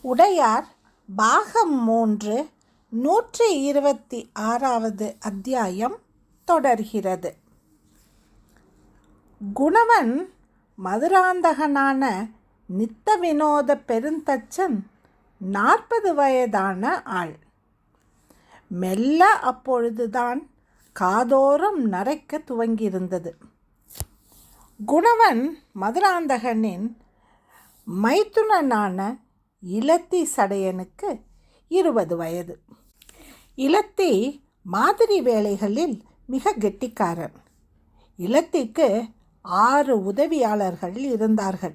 உடையார் பாகம் மூன்று நூற்றி இருபத்தி ஆறாவது அத்தியாயம் தொடர்கிறது. குணவன் மதுராந்தகனான நித்த வினோத பெருந்தச்சன் நாற்பது வயதான ஆள். மெல்ல அப்பொழுதுதான் காதோரம் நரைக்க துவங்கியிருந்தது. குணவன் மதுராந்தகனின் மைத்துனனான இலத்தி சடையனுக்கு இருபது வயது. இலத்தி மாதிரி வேலைகளில் மிக கெட்டிக்காரன். இலத்திக்கு ஆறு உதவியாளர்கள் இருந்தார்கள்.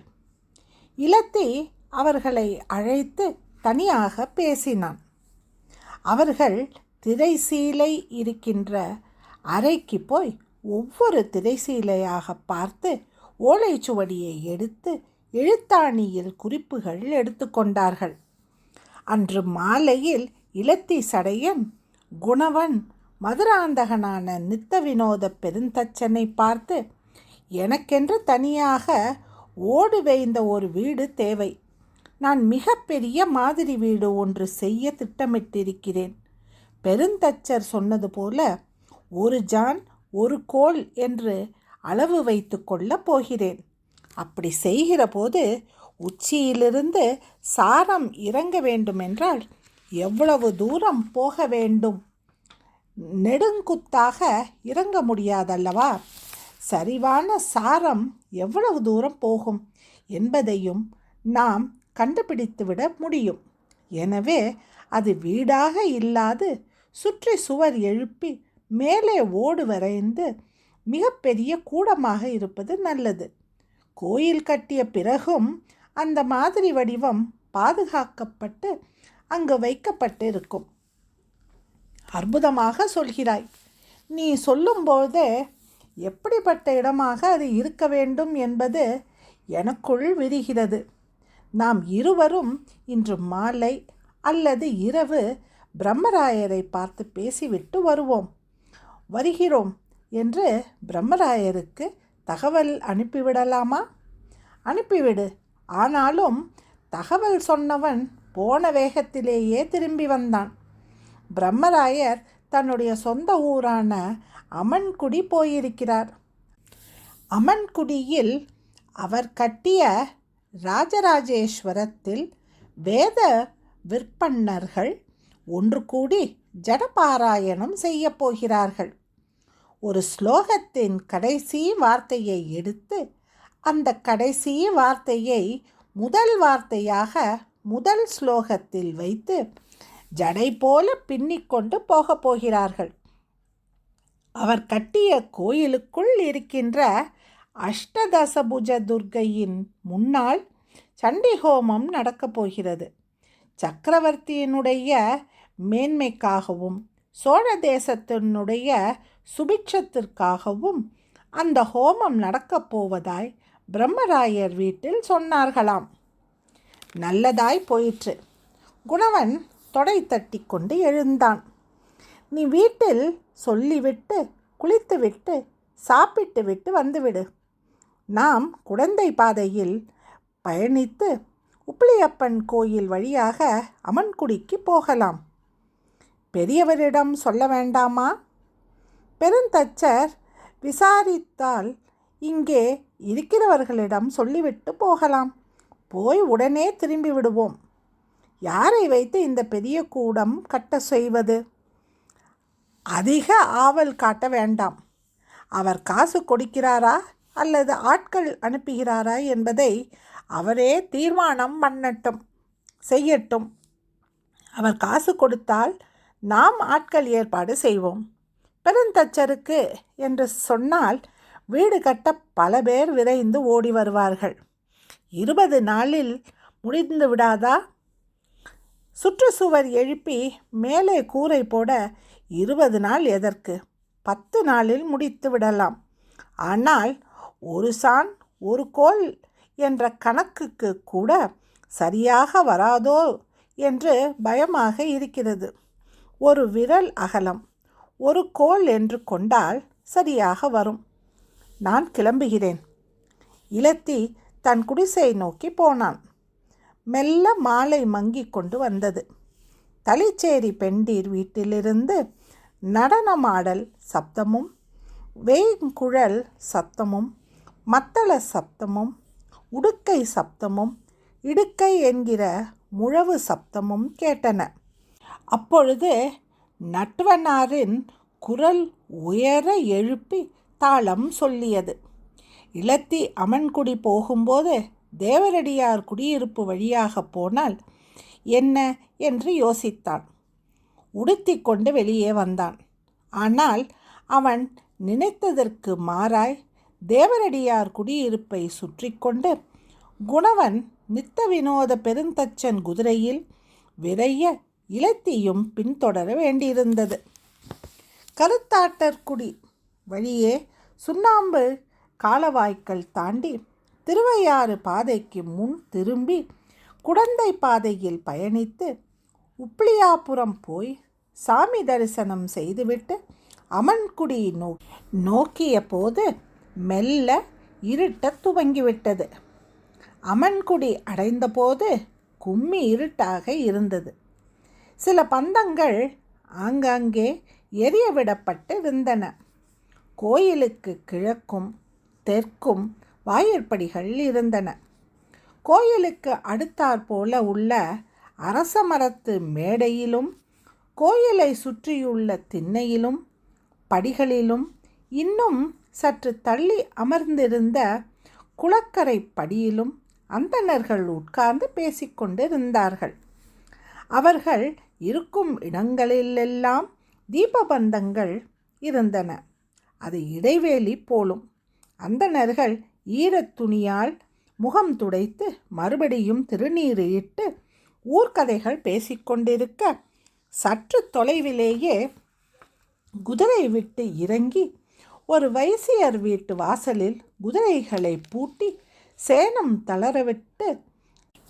இலத்தி அவர்களை அழைத்து தனியாக பேசினான். அவர்கள் திரைசீலை இருக்கின்ற அறைக்கு போய் ஒவ்வொரு திரைசீலையாக பார்த்து ஓலைச்சுவடியை எடுத்து எழுத்தாணியில் குறிப்புகள் எடுத்துக்கொண்டார்கள் அன்று மாலையில் இலத்தி சடையன் குணவன் மதுராந்தகனான நித்த வினோத பெருந்தச்சனை பார்த்து எனக்கென்று தனியாக ஓடு வேய்ந்த ஒரு வீடு தேவை. நான் மிகப்பெரிய மாதிரி வீடு ஒன்று செய்ய திட்டமிட்டிருக்கிறேன். பெருந்தச்சர் சொன்னது போல ஒரு ஜான் ஒரு கோல் என்று அளவு வைத்து கொள்ளப் போகிறேன். அப்படி செய்கிற போது உச்சியிலிருந்து சாரம் இறங்க வேண்டுமென்றால் எவ்வளவு தூரம் போக வேண்டும்? நெடுங்குத்தாக இறங்க முடியாதல்லவா? சரிவான சாரம் எவ்வளவு தூரம் போகும் என்பதையும் நாம் கண்டுபிடித்துவிட முடியும். எனவே அது வீடாக இல்லாது சுற்றி சுவர் எழுப்பி மேலே ஓடு வரைந்து மிகப்பெரிய கூடமாக இருப்பது நல்லது. கோயில் கட்டிய பிறகும் அந்த மாதிரி வடிவம் பாதுகாக்கப்பட்டு அங்கு வைக்கப்பட்டு இருக்கும் அற்புதமாக சொல்கிறாய். நீ சொல்லும்போதே எப்படிப்பட்ட இடமாக அது இருக்க வேண்டும் என்பது எனக்குள் விரிகிறது. நாம் இருவரும் இன்று மாலை அல்லது இரவு பிரம்மராயரை பார்த்து பேசிவிட்டு வருவோம். வருகிறோம் என்று பிரம்மராயருக்கு தகவல் அனுப்பிவிடலாமா? அனுப்பிவிடு. ஆனாலும் தகவல் சொன்னவன் போன வேகத்திலேயே திரும்பி வந்தான். பிரம்மராயர் தன்னுடைய சொந்த ஊரான அமன்குடி போயிருக்கிறார். அமன்குடியில் அவர் கட்டிய ராஜராஜேஸ்வரத்தில் வேத விற்பன்னர்கள் ஒன்று கூடி ஜடபாராயணம் செய்யப் போகிறார்கள். ஒரு ஸ்லோகத்தின் கடைசி வார்த்தையை எடுத்து அந்த கடைசி வார்த்தையை முதல் வார்த்தையாக முதல் ஸ்லோகத்தில் வைத்து ஜடை போல பின்னிக்கொண்டு போகப் போகிறார்கள். அவர் கட்டிய கோயிலுக்குள் இருக்கின்ற அஷ்டதசபுஜ துர்க்கையின் முன்னால் சண்டி ஹோமம் நடக்கப் போகிறது. சக்கரவர்த்தியினுடைய மேன்மைக்காகவும் சோழ தேசத்தினுடைய சுபிட்சத்திற்காகவும் அந்த ஹோமம் நடக்கப் போவதாய் பிரம்மராயர் வீட்டில் சொன்னார்களாம். நல்லதாய் போயிற்று. குணவன் தொடை தட்டி கொண்டு எழுந்தான். நீ வீட்டில் சொல்லிவிட்டு குளித்துவிட்டு சாப்பிட்டு விட்டு வந்துவிடு. நாம் குழந்தை பாதையில் பயணித்து உப்பிலியப்பன் கோயில் வழியாக அமன்குடிக்கு போகலாம். பெரியவரிடம் சொல்ல வேண்டாமா? பெருந்தச்சர் விசாரித்தால் இங்கே இருக்கிறவர்களிடம் சொல்லிவிட்டு போகலாம். போய் உடனே திரும்பி விடுவோம். யாரை வைத்து இந்த பெரிய கூடம் கட்ட செய்வது? அதிக ஆவல் காட்ட வேண்டாம். அவர் காசு கொடுக்கிறாரா? அல்லது ஆட்கள் அனுப்புகிறாரா? என்பதை அவரே தீர்மானம் பண்ணட்டும் செய்யட்டும். அவர் காசு கொடுத்தால் நாம் ஆட்கள் ஏற்பாடு செய்வோம். பெருந்தச்சருக்கு என்று சொன்னால் வீடு கட்ட பல பேர் விரைந்து ஓடி வருவார்கள். இருபது நாளில் முடிந்து விடாதா? சுற்றுச்சுவர் எழுப்பி மேலே கூரை போட இருபது நாள் எதற்கு? பத்து நாளில் முடித்து விடலாம். ஆனால் ஒரு சான் ஒரு கோல் என்ற கணக்குக்கு கூட சரியாக வராதோ என்று பயமாக இருக்கிறது. ஒரு விரல் அகலம். ஒரு கோல் என்று கொண்டால் சரியாக வரும். நான் கிளம்புகிறேன். இலத்தி தன் குடிசை நோக்கி போனான். மெல்ல மாலை மங்கிக் கொண்டு வந்தது. தளிச்சேரி பெண்டீர் வீட்டிலிருந்து நடனமாடல் சப்தமும் வேங்குழல் சப்தமும் மத்தள சப்தமும் உடுக்கை சப்தமும் இடுக்கை என்கிற முழவு சப்தமும் கேட்டன. அப்பொழுது நட்வனாரின் குரல் உயர எழுப்பி தாளம் சொல்லியது. இளத்தி அமன்குடி போகும்போது தேவரடியார் குடியிருப்பு வழியாக போனால் என்ன என்று யோசித்தான். உடுத்தி கொண்டு வெளியே வந்தான். ஆனால் அவன் நினைத்ததற்கு மாறாய் தேவரடியார் குடியிருப்பை சுற்றி கொண்டு குணவன் நித்த வினோத பெருந்தச்சன் குதிரையில் விரைய இலத்தியும் பின்தொடர வேண்டியிருந்தது. கருத்தாட்டற்குடி வழியே சுண்ணாம்பு காலவாய்க்கள் தாண்டி திருவையாறு பாதைக்கு முன் திரும்பி குடந்தை பாதையில் பயணித்து உப்ளியாபுரம் போய் சாமி தரிசனம் செய்துவிட்டு அமன்குடி நோ நோக்கிய போது மெல்ல இருட்டத் துவங்கிவிட்டது. அமன்குடி அடைந்தபோது கும்மி இருட்டாக இருந்தது. சில பந்தங்கள் ஆங்காங்கே எரிய விடப்பட்டு இருந்தன கோயிலுக்கு கிழக்கும் தெற்கும் வாயிற்படிகள் இருந்தன. கோயிலுக்கு அடுத்தாற்போல உள்ள அரச மரத்து மேடையிலும் கோயிலை சுற்றியுள்ள திண்ணையிலும் படிகளிலும் இன்னும் சற்று தள்ளி அமர்ந்திருந்த குளக்கரை படியிலும் அந்தணர்கள் உட்கார்ந்து பேசிக்கொண்டிருந்தார்கள். அவர்கள் இருக்கும் இடங்களிலெல்லாம் தீபபந்தங்கள் இருந்தன. அது இடைவேளி போலும். அந்தணர்கள் ஈரத் துணியால் முகம் துடைத்து மறுபடியும் திருநீர் இட்டு ஊர்க்கதைகள் பேசிக்கொண்டிருக்க சற்று தொலைவிலேயே குதிரை விட்டு இறங்கி ஒரு வைசியர் வீட்டு வாசலில் குதிரைகளை பூட்டி சேனம் தளரவிட்டு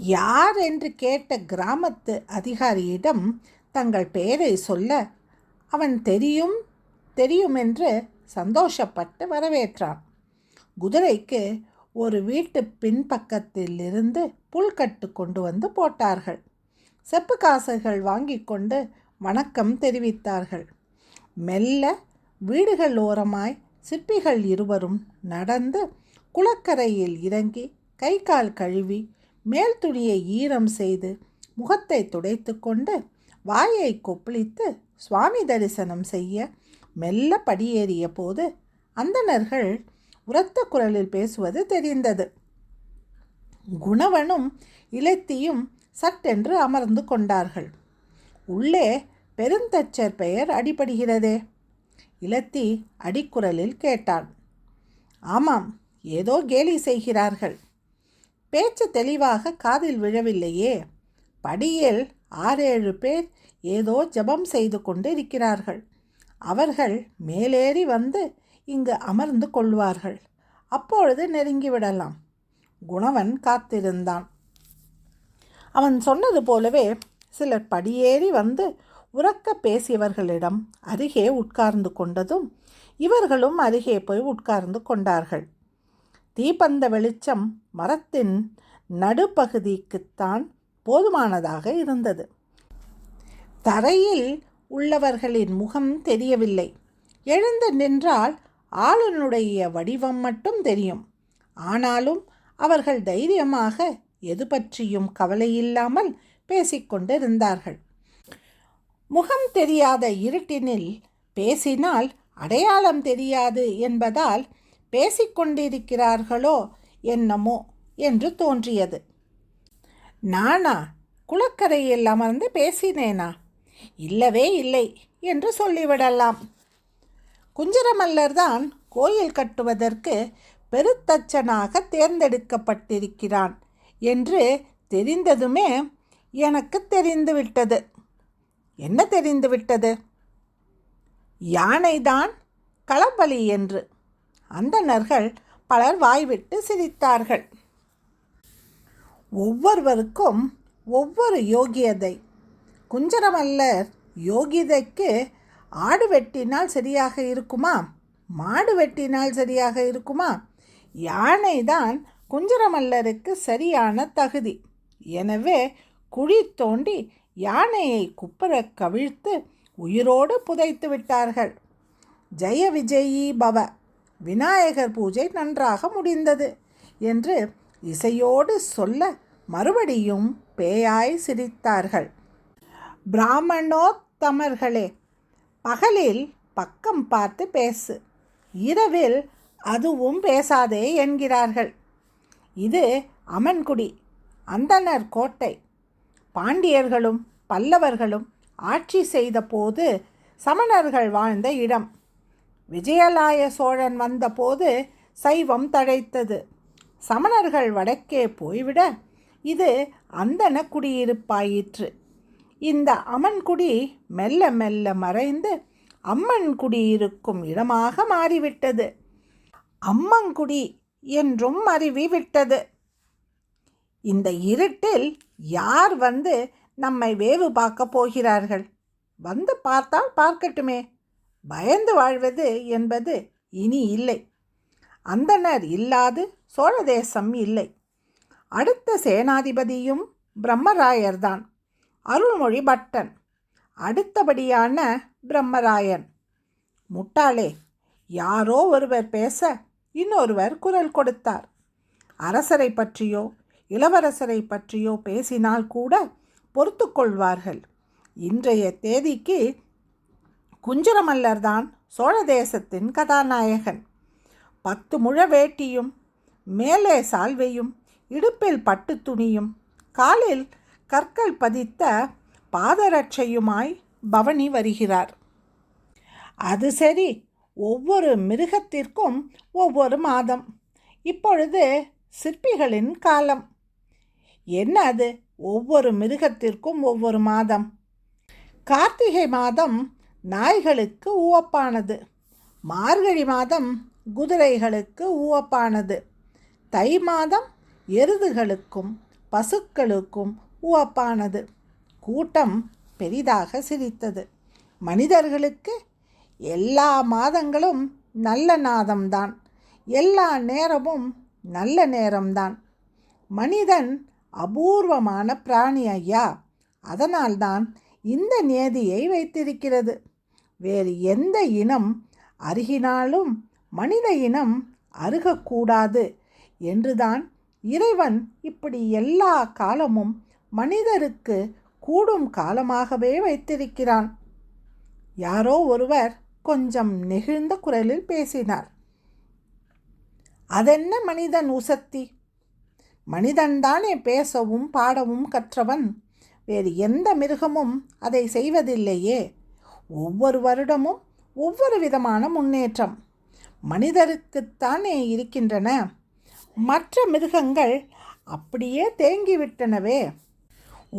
யார் என்று கேட்ட கிராமத்து அதிகாரியிடம் தங்கள் பெயரை சொல்ல அவன் தெரியும் தெரியும் என்று சந்தோஷப்பட்டு வரவேற்றான். குதிரைக்கு ஒரு வீட்டு பின்பக்கத்திலிருந்து புல்கட்டு கொண்டு வந்து போட்டார்கள். செப்பு காசுகள் வாங்கி கொண்டு வணக்கம் தெரிவித்தார்கள். மெல்ல வீடுகள் ஓரமாய் சிற்பிகள் இருவரும் நடந்து குளக்கரையில் இறங்கி கை கால் கழுவி மேல் துணியை ஈரம் செய்து முகத்தை துடைத்து கொண்டு வாயை கொப்பளித்து சுவாமி தரிசனம் செய்ய மெல்ல படியேறிய போது அந்தணர்கள் உரத்த குரலில் பேசுவது தெரிந்தது. குணவனும் இலத்தியும் சட்டென்று அமர்ந்து கொண்டார்கள். உள்ளே பெருந்தச்சர் பெயர் அடிபடுகிறதே? இலத்தி அடிக்குரலில் கேட்டான். ஆமாம் ஏதோ கேலி செய்கிறார்கள். பேச்சு தெளிவாக காதில் விழவில்லையே. படியில் ஆறேழு பேர் ஏதோ ஜபம் செய்து கொண்டு இருக்கிறார்கள் அவர்கள் மேலேறி வந்து இங்கு அமர்ந்து கொள்வார்கள். அப்பொழுது நெருங்கிவிடலாம். குணவன் காத்திருந்தான். அவன் சொன்னது போலவே சிலர் படியேறி வந்து உறக்க பேசியவர்களிடம் அருகே உட்கார்ந்து கொண்டதும் இவர்களும் அருகே போய் உட்கார்ந்து கொண்டார்கள். தீப்பந்த வெளிச்சம் மரத்தின் நடுப்பகுதிக்குத்தான் போதுமானதாக இருந்தது. தரையில் உள்ளவர்களின் முகம் தெரியவில்லை. எழுந்து நின்றால் ஆளுனுடைய வடிவம் மட்டும் தெரியும். ஆனாலும் அவர்கள் தைரியமாக எது பற்றியும் கவலையில்லாமல் பேசிக்கொண்டிருந்தார்கள் முகம் தெரியாத இருட்டினில் பேசினால் அடையாளம் தெரியாது என்பதால் பேசிக்கொண்டிருக்கிறார்களோ என்னமோ என்று தோன்றியது. நானா? குளக்கரையில் அமர்ந்து பேசினேனா? இல்லவே இல்லை என்று சொல்லிவிடலாம். குஞ்சரமல்லர் தான் கோயில் கட்டுவதற்கு பெருத்தச்சனாக தேர்ந்தெடுக்கப்பட்டிருக்கிறான் என்று தெரிந்ததுமே எனக்கு தெரிந்துவிட்டது. என்ன தெரிந்துவிட்டது? யானைதான் களபலி என்று. அந்தணர்கள் பலர் வாய்விட்டு சிரித்தார்கள். ஒவ்வொருவருக்கும் ஒவ்வொரு யோகியதை. குஞ்சரமல்லர் யோகிதைக்கு ஆடு வெட்டினால் சரியாக இருக்குமா? மாடு வெட்டினால் சரியாக இருக்குமா? யானை தான் குஞ்சரமல்லருக்கு சரியான தகுதி. எனவே குழி தோண்டி யானையை குப்புற கவிழ்த்து உயிரோடு புதைத்து விட்டார்கள். ஜெய விஜயி பவ. விநாயகர் பூஜை நன்றாக முடிந்தது என்று இசையோடு சொல்ல மறுபடியும் பேயாய் சிரித்தார்கள். பிராமணோத்தமர்களே பகலில் பக்கம் பார்த்து பேசு. இரவில் அதுவும் பேசாதே என்கிறார்கள். இது அமன்குடி அந்தனர் கோட்டை. பாண்டியர்களும் பல்லவர்களும் ஆட்சி செய்த போது சமணர்கள் வாழ்ந்த இடம். விஜயலாய சோழன் வந்தபோது சைவம் தழைத்தது. சமணர்கள் வடக்கே போய்விட இது அந்தன குடியிருப்பாயிற்று. இந்த அமன்குடி மெல்ல மெல்ல மறைந்து அம்மன் குடியிருக்கும் இடமாக மாறிவிட்டது. அம்மங்குடி என்றும் மருவி விட்டது. இந்த இருட்டில் யார் வந்து நம்மை வேவு பார்க்க போகிறார்கள்? வந்து பார்த்தால் பார்க்கட்டுமே. பயந்து வாழ்வது என்பது இனி இல்லை. அந்தனர் இல்லாது சோழ தேசம் இல்லை. அடுத்த சேனாதிபதியும் பிரம்மராயர்தான். அருள்மொழி பட்டன் அடுத்தபடியான பிரம்மராயன். முட்டாளே யாரோ ஒருவர் பேச இன்னொருவர் குரல் கொடுத்தார். அரசரை பற்றியோ இளவரசரை பற்றியோ பேசினால் கூட பொறுத்து கொள்வார்கள். இன்றைய தேதிக்கு குஞ்சரமல்லர்தான் சோழ தேசத்தின் கதாநாயகன். பத்து முழ வேட்டியும் மேலே சால்வையும் இடுப்பில் பட்டு துணியும் காலில் கற்கள் பதித்த பாதரட்சையுமாய் பவனி வருகிறார். அது சரி ஒவ்வொரு மிருகத்திற்கும் ஒவ்வொரு மாதம். இப்பொழுது சிற்பிகளின் காலம். என்ன அது? ஒவ்வொரு மிருகத்திற்கும் ஒவ்வொரு மாதம். கார்த்திகை மாதம் நாய்களுக்கு உவப்பானது. மார்கழி மாதம் குதிரைகளுக்கு உவப்பானது. தை மாதம் எருதுகளுக்கும் பசுக்களுக்கும் உவப்பானது. கூட்டம் பெரிதாக சிரித்தது. மனிதர்களுக்கு எல்லா மாதங்களும் நல்ல நாதம்தான். எல்லா நேரமும் நல்ல நேரம்தான். மனிதன் அபூர்வமான பிராணி ஐயா. அதனால்தான் இந்த நியதியை வைத்திருக்கிறது. வேறு எந்த இனம் அருகினாலும் மனித இனம் அருகக்கூடாது என்றுதான் இறைவன் இப்படி எல்லா காலமும் மனிதருக்கு கூடும் காலமாகவே வைத்திருக்கிறான். யாரோ ஒருவர் கொஞ்சம் நெகிழ்ந்த குரலில் பேசினார். அதென்ன மனிதன் உசத்தி? மனிதன்தானே பேசவும் பாடவும் கற்றவன்? வேறு எந்த மிருகமும் அதை செய்வதில்லையே. ஒவ்வொரு வருடமும் ஒவ்வொரு விதமான முன்னேற்றம். மனிதருக்குத்தானே இருக்கின்றன. மற்ற மிருகங்கள் அப்படியே தேங்கிவிட்டனவே.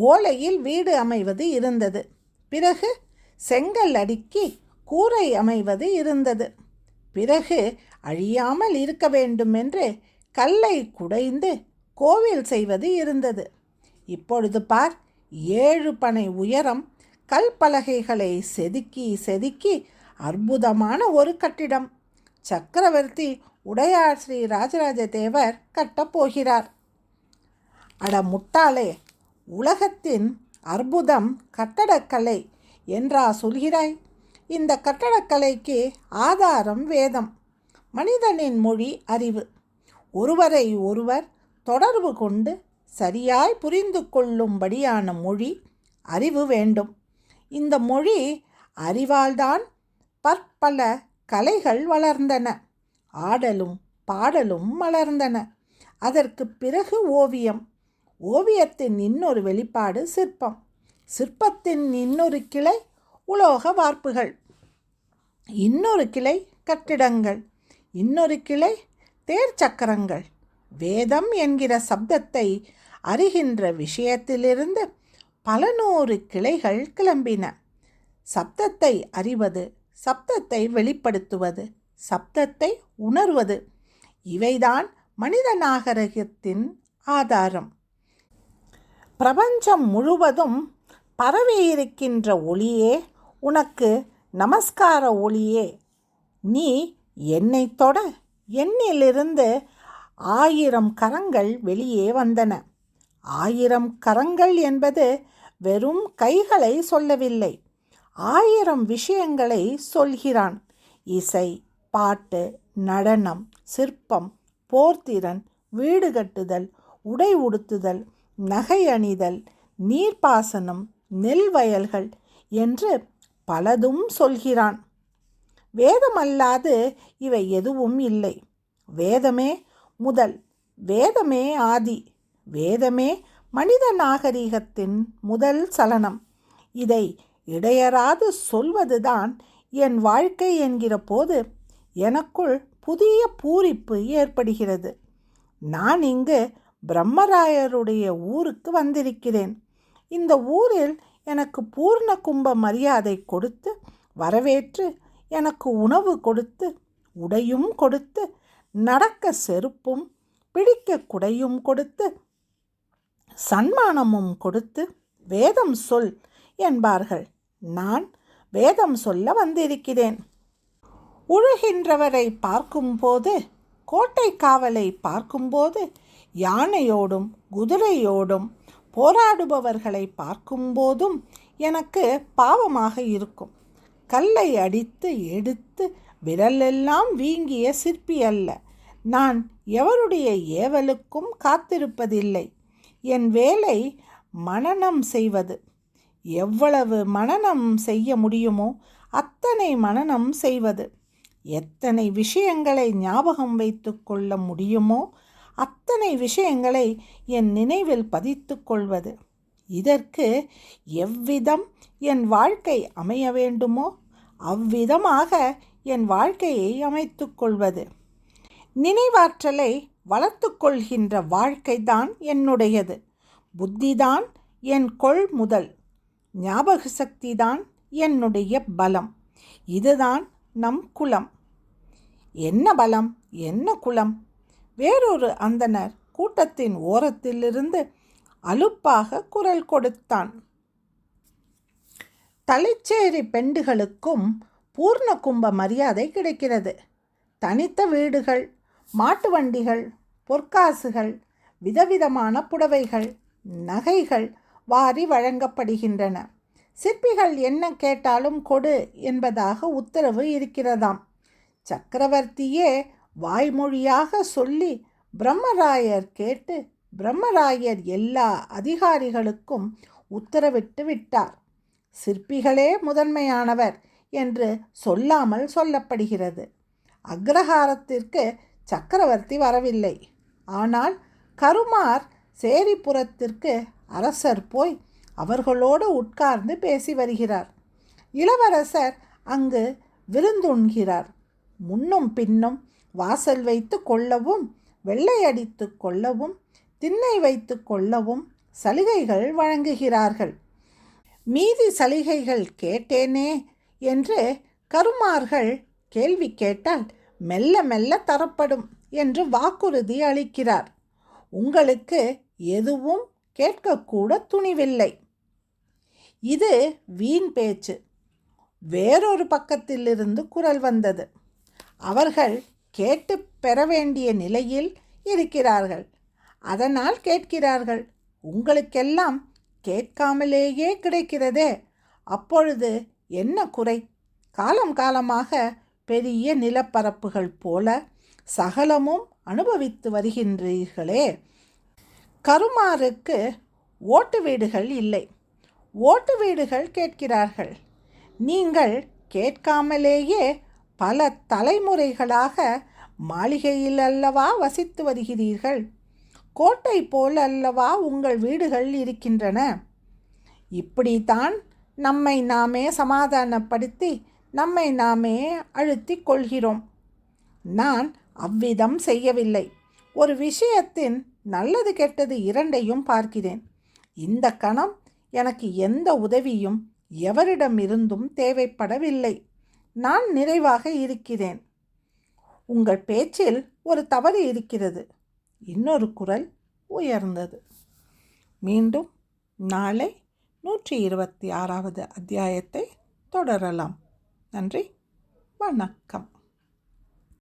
ஓலையில் வீடு அமைவது இருந்தது. பிறகு செங்கல் அடுக்கி கூரை அமைவது இருந்தது. பிறகு அழியாமல் இருக்க வேண்டும் என்று கல்லை குடைந்து கோவில் செய்வது இருந்தது. இப்பொழுது பார் ஏழு பனை உயரம் கல்பலகைகளை செதுக்கி செதுக்கி அற்புதமான ஒரு கட்டிடம். சக்கரவர்த்தி உடையார் ஸ்ரீ ராஜராஜ தேவர் கட்டப்போகிறார் அட முட்டாளே உலகத்தின் அற்புதம் கட்டடக்கலை என்றா சொல்கிறாய்? இந்த கட்டடக்கலைக்கு ஆதாரம் வேதம் மனிதனின் மொழி அறிவு. ஒருவரை ஒருவர் தொடர்பு கொண்டு சரியாய் புரிந்து கொள்ளும்படியான மொழி அறிவு வேண்டும். இந்த மொழி அறிவால்தான் பற்பல கலைகள் வளர்ந்தன. ஆடலும் பாடலும் மலர்ந்தன. அதற்கு பிறகு ஓவியம். ஓவியத்தின் இன்னொரு வெளிப்பாடு சிற்பம். சிற்பத்தின் இன்னொரு கிளை உலோக வார்ப்புகள். இன்னொரு கிளை கட்டிடங்கள். இன்னொரு கிளை தேர் சக்கரங்கள். வேதம் என்கிற சப்தத்தை அறிகின்ற விஷயத்திலிருந்து பல நூறு கிளைகள் கிளம்பின. சப்தத்தை அறிவது சப்தத்தை வெளிப்படுத்துவது சப்தத்தை உணர்வது இவைதான் மனித நாகரிகத்தின் ஆதாரம். பிரபஞ்சம் முழுவதும் பரவியிருக்கின்ற ஒளியே உனக்கு நமஸ்கார ஒளியே. நீ என்னை தொட என்னிலிருந்து ஆயிரம் கரங்கள் வெளியே வந்தன. ஆயிரம் கரங்கள் என்பது வெறும் கைகளை சொல்லவில்லை. ஆயிரம் விஷயங்களை சொல்கிறான். இசை பாட்டு நடனம் சிற்பம் போர்த்திறன் வீடு கட்டுதல் உடை உடுத்துதல் நகை அணிதல் நீர்ப்பாசனம் நெல் வயல்கள் என்று பலதும் சொல்கிறான். வேதமல்லாது இவை எதுவும் இல்லை. வேதமே முதல். வேதமே ஆதி. வேதமே மனித நாகரிகத்தின் முதல் சலனம். இதை இடையராது சொல்வதுதான் என் வாழ்க்கை என்கிற போது எனக்குள் புதிய பூரிப்பு ஏற்படுகிறது. நான் இங்கு பிரம்மராயருடைய ஊருக்கு வந்திருக்கிறேன். இந்த ஊரில் எனக்கு பூர்ண கும்ப மரியாதை கொடுத்து வரவேற்று எனக்கு உணவு கொடுத்து உடையும் கொடுத்து நடக்க செருப்பும் பிடிக்க குடையும் கொடுத்து சன்மானமும் கொடுத்து வேதம் சொல் என்பார்கள். நான் வேதம் சொல்ல வந்திருக்கிறேன். உழுகின்றவரை பார்க்கும்போது கோட்டை காவலை பார்க்கும்போது யானையோடும் குதிரையோடும் போராடுபவர்களை பார்க்கும்போதும் எனக்கு பாவமாக இருக்கும். கல்லை அடித்து எடுத்து விரலெல்லாம் வீங்கிய சிற்பி அல்ல நான் எவருடைய ஏவலுக்கும் காத்திருப்பதில்லை. என் வேலை மனனம் செய்வது. எவ்வளவு மனனம் செய்ய முடியுமோ அத்தனை மனனம் செய்வது. எத்தனை விஷயங்களை ஞாபகம் வைத்து கொள்ள முடியுமோ அத்தனை விஷயங்களை என் நினைவில் பதித்து கொள்வது. இதற்கு எவ்விதம் என் வாழ்க்கை அமைய வேண்டுமோ அவ்விதமாக என் வாழ்க்கையை அமைத்து கொள்வது. நினைவாற்றலை வளர்த்து கொள்கின்ற வாழ்க்கைதான் என்னுடையது. புத்திதான் என் கொள் முதல். ஞாபக சக்திதான் என்னுடைய பலம். இதுதான் நம் குலம். என்ன பலம்? என்ன குலம்? வேறொரு அந்தனர் கூட்டத்தின் ஓரத்திலிருந்து அலுப்பாக குரல் கொடுத்தான். தலைச்சேரி பெண்டுகளுக்கும் பூர்ண கும்ப மரியாதை கிடைக்கிறது. தனித்த வீடுகள் மாட்டு வண்டிகள் பொற்காசுகள் விதவிதமான புடவைகள் நகைகள் வாரி வழங்கப்படுகின்றன. சிற்பிகள் என்ன கேட்டாலும் கொடு என்பதாக உத்தரவு இருக்கிறதாம். சக்கரவர்த்தியே வாய்மொழியாக சொல்லி பிரம்மராயர் கேட்டு பிரம்மராயர் எல்லா அதிகாரிகளுக்கும் உத்தரவிட்டு விட்டார். சிற்பிகளே முதன்மையானவர் என்று சொல்லாமல் சொல்லப்படுகிறது. அக்ரஹாரத்திற்கு சக்கரவர்த்தி வரவில்லை. ஆனால் கருமார் சேரிப்புறத்திற்கு அரசர் போய் அவர்களோடு உட்கார்ந்து பேசி வருகிறார். இளவரசர் அங்கு விருந்துண்கிறார். முன்னும் பின்னும் வாசல் வைத்து கொள்ளவும் வெள்ளையடித்து கொள்ளவும் திண்ணை வைத்து கொள்ளவும் சலுகைகள் வழங்குகிறார்கள். மீதி சலுகைகள் கேட்டேனே? என்று கருமார்கள் கேள்வி கேட்டால் மெல்ல மெல்ல தரப்படும் என்று வாக்குறுதி அளிக்கிறார். உங்களுக்கு எதுவும் கேட்கக்கூட துணிவில்லை. இது வீண் பேச்சு. வேறொரு பக்கத்திலிருந்து குரல் வந்தது. அவர்கள் கேட்டு பெற வேண்டிய நிலையில் இருக்கிறார்கள். அதனால் கேட்கிறார்கள் உங்களுக்கெல்லாம் கேட்காமலேயே கிடைக்கிறதே. அப்பொழுது என்ன குறை? காலம் காலமாக பெரிய நிலப்பரப்புகள் போல சகலமும் அனுபவித்து வருகின்றீர்களே. கருமாருக்கு ஓட்டு வீடுகள் இல்லை. ஓட்டு வீடுகள் கேட்கிறார்கள். நீங்கள் கேட்காமலேயே பல தலைமுறைகளாக மாளிகையில் அல்லவா வசித்து வருகிறீர்கள்? கோட்டை போல் அல்லவா உங்கள் வீடுகள் இருக்கின்றன? இப்படித்தான் நம்மை நாமே சமாதானப்படுத்தி நம்மை நாமே அழுத்தி கொள்கிறோம். நான் அவ்விதம் செய்யவில்லை. ஒரு விஷயத்தின் நல்லது கெட்டது இரண்டையும் பார்க்கிறேன். இந்த கணம் எனக்கு எந்த உதவியும் எவரிடமிருந்தும் தேவைப்படவில்லை. நான் நிறைவாக இருக்கிறேன். உங்கள் பேச்சில் ஒரு தவறு இருக்கிறது. இன்னொரு குரல் உயர்ந்தது. மீண்டும் நாளை நூற்றி இருபத்தி ஆறாவது அத்தியாயத்தை தொடரலாம். நன்றி. வணக்கம்.